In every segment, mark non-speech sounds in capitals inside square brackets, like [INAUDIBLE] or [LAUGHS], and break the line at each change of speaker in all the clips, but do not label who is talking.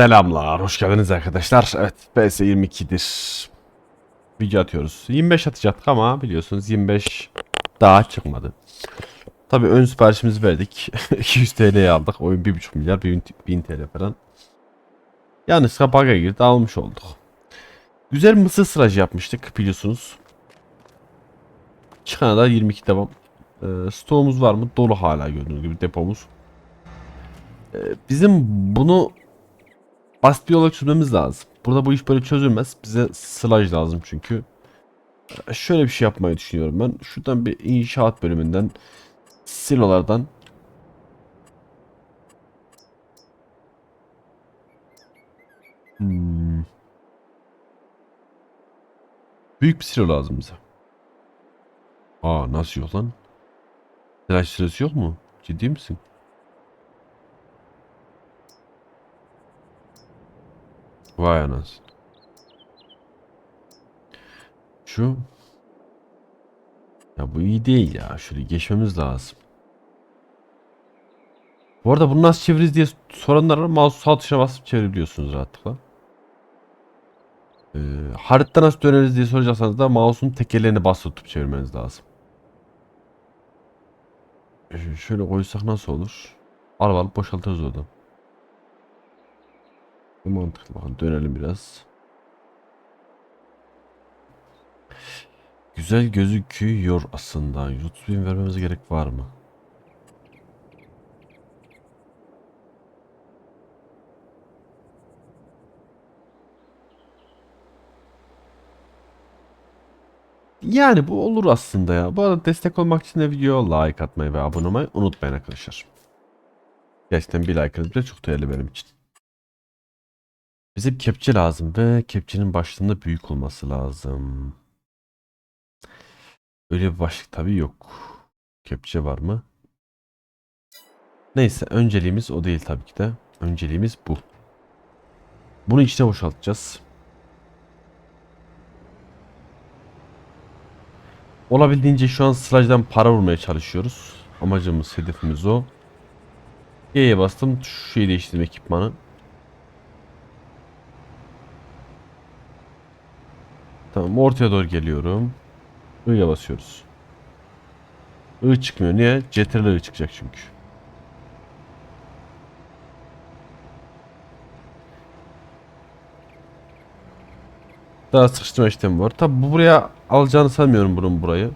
Selamlar, hoş geldiniz arkadaşlar. Evet, PS 22'dir. Video atıyoruz. 25 atacaktık ama biliyorsunuz 25 daha çıkmadı. Tabi ön siparişimizi verdik. [LAUGHS] 200 TL'ye aldık. Oyun 1.5 milyar, 1000 1000 TL falan. Yanlışlıkla bug'a girdi, almış olduk. Güzel mısır sıracı yapmıştık biliyorsunuz. Çıkana da 22 devam. Ee, stoğumuz var mı? Dolu hala gördüğünüz gibi depomuz. Ee, bizim bunu basit bir yola çözmemiz lazım. Burada bu iş böyle çözülmez. Bize sludge lazım çünkü. Şöyle bir şey yapmayı düşünüyorum ben. Şuradan bir inşaat bölümünden silolardan Hmm. Büyük bir silo lazım bize. Aa nasıl yok lan? Tıraş sırası yok mu? Ciddi misin? Vay anasını. Şu. Ya bu iyi değil ya. Şöyle geçmemiz lazım. Bu arada bunu nasıl çeviririz diye soranlar var. Mouse sağ tuşuna basıp çevirebiliyorsunuz rahatlıkla. Ee, harita nasıl döneriz diye soracaksanız da mouse'un tekerlerini basıp tutup çevirmeniz lazım. Ee, şöyle koysak nasıl olur? Al al boşaltırız oradan. Bu mantıklı bakın dönelim biraz. Güzel gözüküyor aslında. 130 bin vermemize gerek var mı? Yani bu olur aslında ya. Bu arada destek olmak için de videoya like atmayı ve abone olmayı unutmayın arkadaşlar. Gerçekten bir like'ınız bile çok değerli benim için. Bize bir kepçe lazım ve kepçenin başlığında büyük olması lazım. Öyle bir başlık tabii yok. Kepçe var mı? Neyse önceliğimiz o değil tabii ki de. Önceliğimiz bu. Bunu içine boşaltacağız. Olabildiğince şu an sıracdan para vurmaya çalışıyoruz. Amacımız, hedefimiz o. Y'ye bastım. Şu şeyi değiştirme ekipmanı. Tamam ortaya doğru geliyorum. I'ya basıyoruz. I çıkmıyor. Niye? CTRL I çıkacak çünkü. Daha sıkıştırma işlemi var. Tabi bu buraya alacağını sanmıyorum bunun burayı.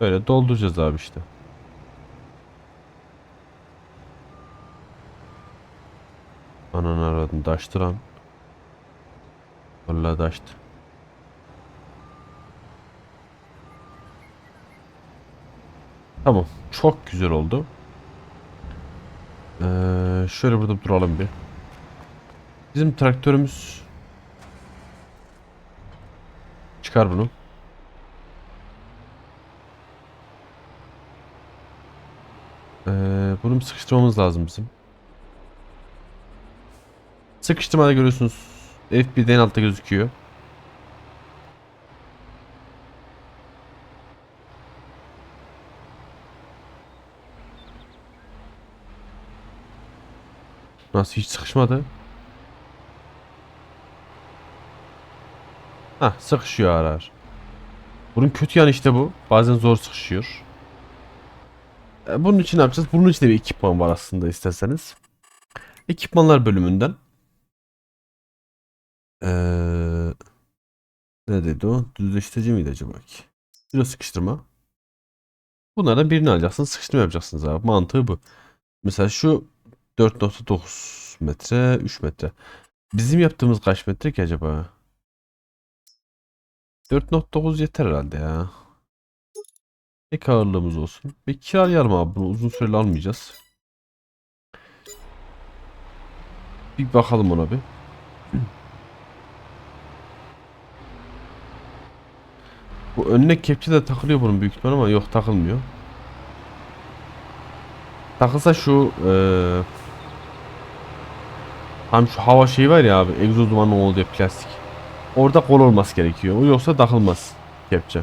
Böyle dolduracağız abi işte. Ananı aradım. Daştı lan. Vallahi daştı. Tamam. Çok güzel oldu. Ee, şöyle burada duralım bir. Bizim traktörümüz çıkar bunu. Ee, bunu sıkıştırmamız lazım bizim. Sıkıştırmada görüyorsunuz. F1'de en altta gözüküyor. Nasıl hiç sıkışmadı? Hah sıkışıyor ara ara. Bunun kötü yanı işte bu. Bazen zor sıkışıyor. E, Bunun için ne yapacağız? Bunun için de bir ekipman var aslında isterseniz. Ekipmanlar bölümünden. Ee, ne dedi o? Düzleştirici miydi acaba ki? Kilo sıkıştırma. Bunlardan birini alacaksınız. Sıkıştırma yapacaksınız abi. Mantığı bu. Mesela şu 4.9 metre 3 metre. Bizim yaptığımız kaç metre ki acaba? 4.9 yeter herhalde ya. Ek ağırlığımız olsun. Bir kiralayalım abi bunu uzun süreli almayacağız. Bir bakalım ona bir. Bu önüne kepçe de takılıyor bunun büyük ihtimal ama yok takılmıyor. Takılsa şu eee Tam şu hava şeyi var ya abi egzoz dumanı oluyor plastik. Orada kol olması gerekiyor. O yoksa takılmaz kepçe.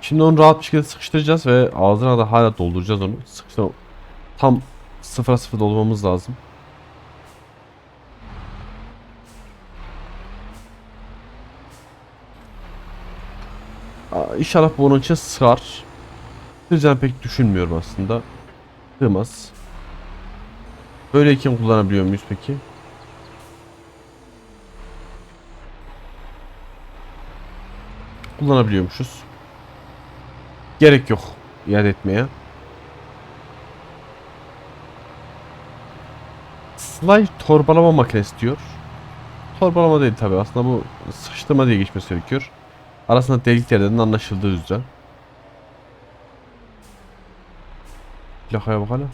Şimdi onu rahat bir şekilde sıkıştıracağız ve ağzına da hala dolduracağız onu. Sıkıştır tam sıfıra sıfır doldurmamız lazım. İnşallah bu onun için sığar. Sığacağını pek düşünmüyorum aslında. Sığmaz. Böyleyken kullanabiliyor muyuz peki? Kullanabiliyormuşuz. Gerek yok iade etmeye. Slide torbalama makinesi diyor. Torbalama değil tabi aslında bu sıkıştırma diye geçmesi gerekiyor. Arasında delik yerden anlaşıldığı üzere. Plakaya bak hala.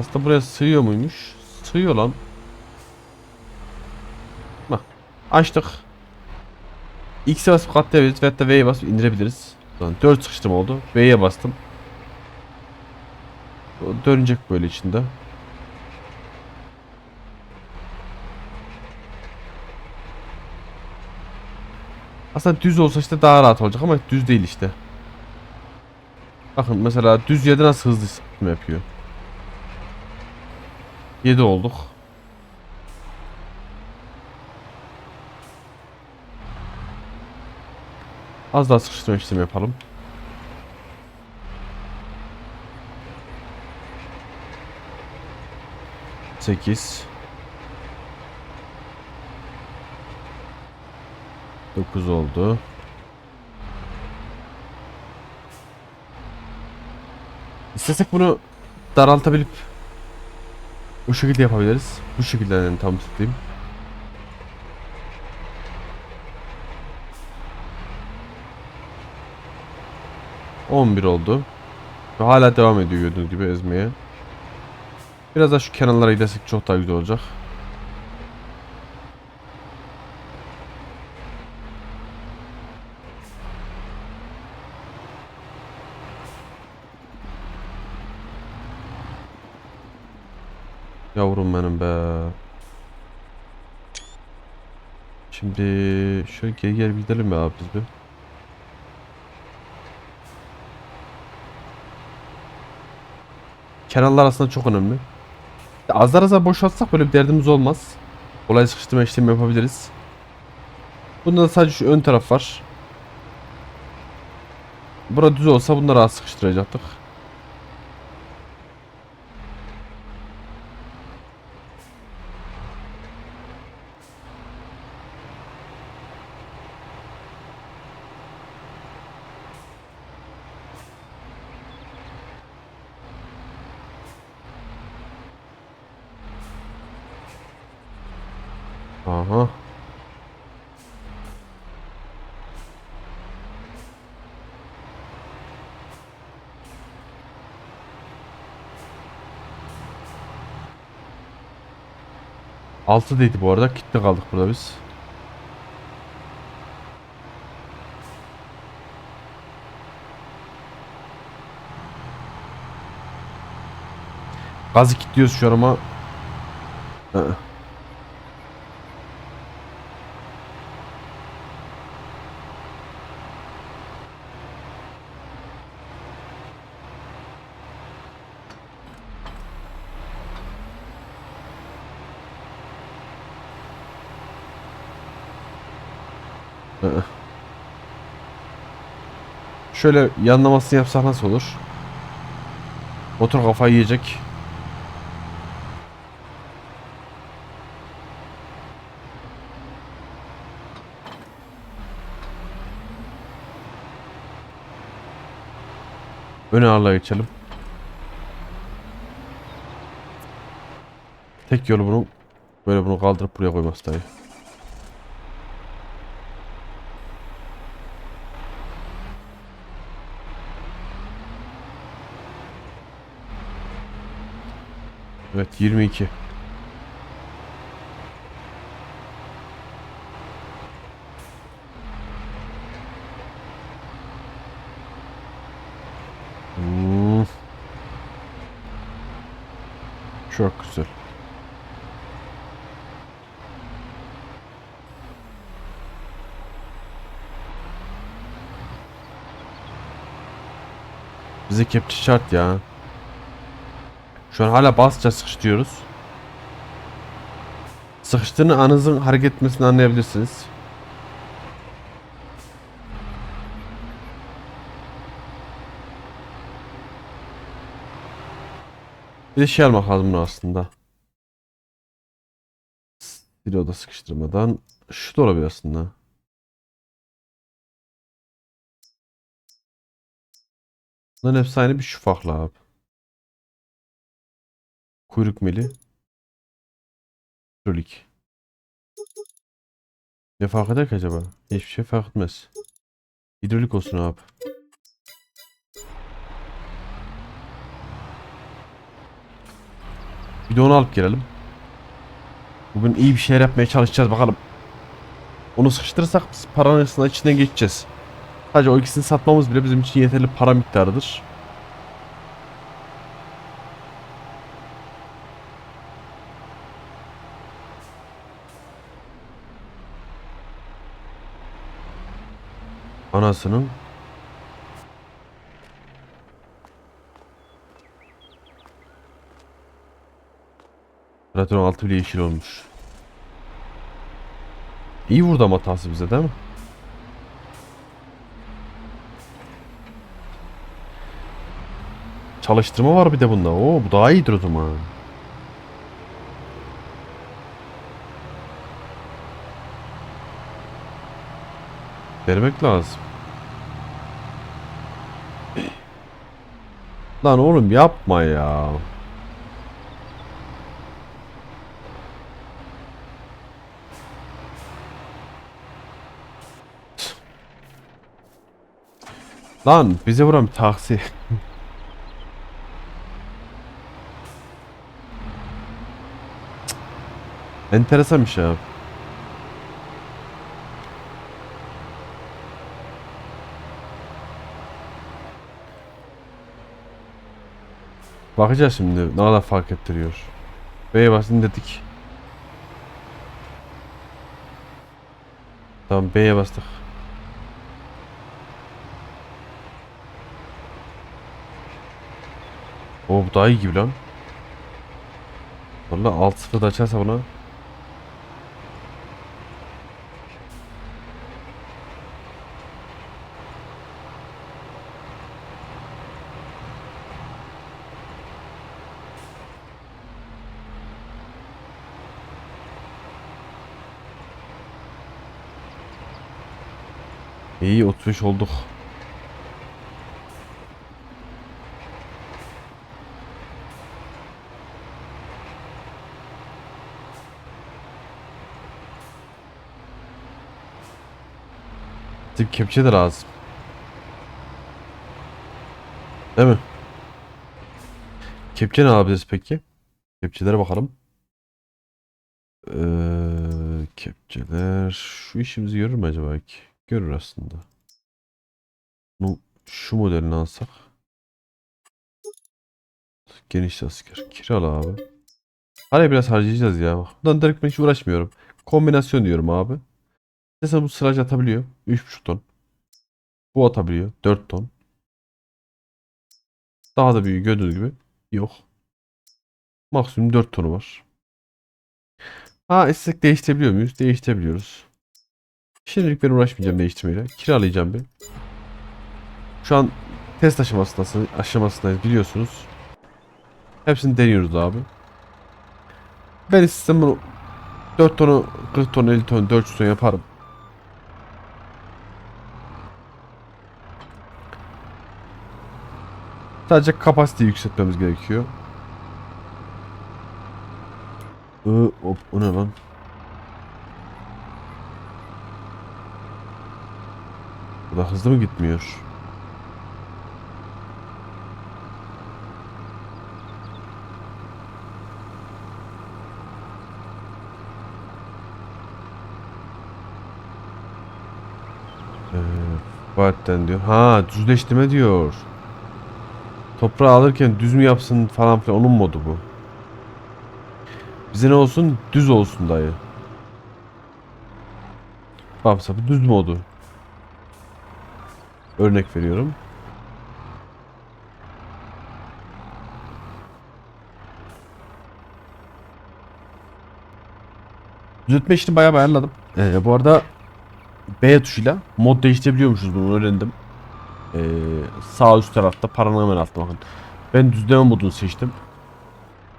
Aslında buraya sığıyor muymuş? Sığıyor lan. Bak. Açtık. X'e basıp katlayabiliriz veyahut da V'ye basıp indirebiliriz. Tamam, 4 sıkıştırma oldu. V'ye bastım. Dönecek böyle içinde. Aslında düz olsa işte daha rahat olacak ama düz değil işte. Bakın mesela düz yerde nasıl hızlı sıkıştırma yapıyor. 7 olduk. Az daha sıkıştırma işlemi yapalım. Sekiz. Dokuz oldu. İstesek bunu daraltabilip bu şekilde yapabiliriz. Bu şekilde yani tam tutayım. On bir oldu. Ve hala devam ediyor gördüğünüz gibi ezmeye. Biraz daha şu kenarlara gidersek çok daha güzel olacak. Yavrum benim be. Şimdi şöyle geri geri gidelim mi biz bir? Kenarlar aslında çok önemli. Azar azar boşaltsak böyle bir derdimiz olmaz. Kolay sıkıştırma işlemi yapabiliriz. Bunda da sadece şu ön taraf var. Bura düz olsa bunu da rahat sıkıştıracaktık. Aha. Altı dedi bu arada. Kitle kaldık burada biz. Gazı kilitliyoruz şu an ama. Hı. Şöyle yanlamasını yapsak nasıl olur? Motor kafayı yiyecek. Öne ağırlığa geçelim. Tek yolu bunu böyle bunu kaldırıp buraya koyması dayı. Evet 22. Hmm. Çok güzel. Bize kepçe şart ya. Şu an hala basça sıkıştırıyoruz. Sıkıştığını anınızın hareket etmesini anlayabilirsiniz. Bir de şey almak lazım bunu aslında. Siloda sıkıştırmadan. Şu da olabilir aslında. Bunların hepsi aynı bir şu farklı abi. Kuyruk mili. Hidrolik. Ne fark eder ki acaba? Hiçbir şey fark etmez. Hidrolik olsun abi. Bir de onu alıp gelelim. Bugün iyi bir şeyler yapmaya çalışacağız bakalım. Onu sıkıştırırsak biz paranın içinden geçeceğiz. Sadece o ikisini satmamız bile bizim için yeterli para miktarıdır. Anasının Radyonun altı bile yeşil olmuş. İyi vurdu ama hatası bize değil mi? Çalıştırma var bir de bunda. Oo bu daha iyidir o zaman. Vermek lazım. Lan oğlum yapma ya. Lan bize vuran bir taksi. [LAUGHS] Enteresan bir şey abi. Bakacağız şimdi ne kadar fark ettiriyor. B'ye basın dedik. Tamam B'ye bastık. O bu daha iyi gibi lan. Valla alt sıfır da açarsa buna. İyi 35 olduk. Tip kepçe de lazım. Değil mi? Kepçe ne yapacağız peki? Kepçelere bakalım. Ee, kepçeler şu işimizi görür mü acaba ki? Görür aslında. Bu şu modelini alsak. Geniş asker. Kiralı abi. Araya biraz harcayacağız ya. Bak, Bundan direkt ben hiç uğraşmıyorum. Kombinasyon diyorum abi. Mesela bu sıracı atabiliyor. 3.5 ton. Bu atabiliyor. 4 ton. Daha da büyük gördüğünüz gibi. Yok. Maksimum 4 tonu var. Ha istesek değiştirebiliyor muyuz? Değiştirebiliyoruz. Şimdilik ben uğraşmayacağım değiştirmeyle. Kiralayacağım bir. Şu an test aşamasındasınız, aşamasındayız biliyorsunuz. Hepsini deniyoruz abi. Ben istesem bunu 4 tonu, 40 ton, 50 ton, 400 ton yaparım. Sadece kapasiteyi yükseltmemiz gerekiyor. Iı, hop, o ne lan? Bu da hızlı mı gitmiyor? Ee, Vaat'ten diyor. Ha düzleştirme diyor. Toprağı alırken düz mü yapsın falan filan onun modu bu. Bize ne olsun? Düz olsun dayı. Bak bu düz modu. Örnek veriyorum. Düzeltme işini bayağı ayarladım. Ee, bu arada B tuşuyla mod değiştirebiliyormuşuz bunu öğrendim. Ee, sağ üst tarafta paranomen altta bakın. Ben düzleme modunu seçtim.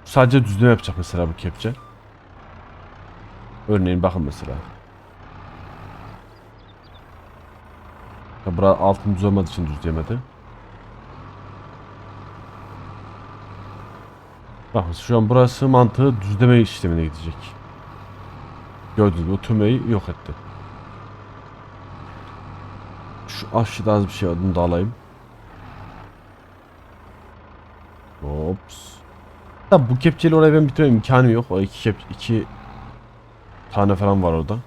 Sadece düzleme yapacak mesela bu kepçe. Örneğin bakın mesela. Ya bura altın düz olmadığı için düzleyemedi. Bakın şu an burası mantığı düzleme işlemine gidecek. Gördüğünüz gibi tümeyi yok etti. Şu aşağıda az bir şey bunu da alayım. Ops. Tabi bu kepçeyle oraya ben bitirmem imkanım yok. O iki kep iki tane falan var orada.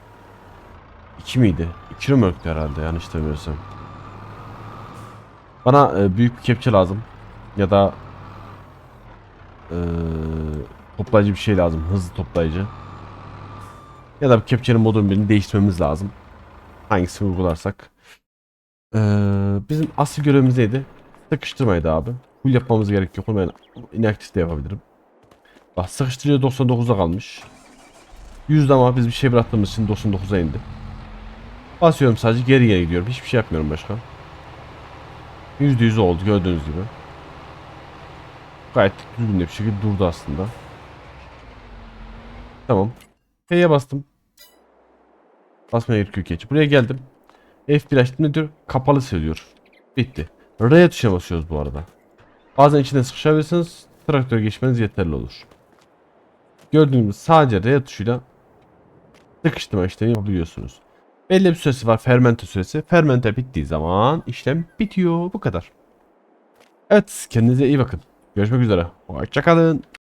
İki miydi? İki römorktu herhalde yanlış demiyorsam. Bana e, büyük bir kepçe lazım. Ya da e, toplayıcı bir şey lazım. Hızlı toplayıcı. Ya da bu kepçenin modunu birini değiştirmemiz lazım. Hangisini uygularsak. Ee, bizim asıl görevimiz neydi? Sıkıştırmaydı abi. Full yapmamız gerek yok. Ben inaktif de yapabilirim. Bak sıkıştırıcı 99'a kalmış. 100'de ama biz bir şey bıraktığımız için 99'a indi. Basıyorum sadece geri geri gidiyorum. Hiçbir şey yapmıyorum başka. %100 oldu gördüğünüz gibi. Gayet düzgün bir şekilde durdu aslında. Tamam. F'ye bastım. Basmaya gerekiyor geç. Buraya geldim. F1 açtım ne diyor? Kapalı söylüyor. Bitti. R tuşuna basıyoruz bu arada. Bazen içine sıkışabilirsiniz. Traktör geçmeniz yeterli olur. Gördüğünüz sadece R tuşuyla sıkıştırma işlemi yapabiliyorsunuz. Belli bir süresi var. Fermente süresi. Fermente bittiği zaman işlem bitiyor. Bu kadar. Evet. Kendinize iyi bakın. Görüşmek üzere. Hoşçakalın.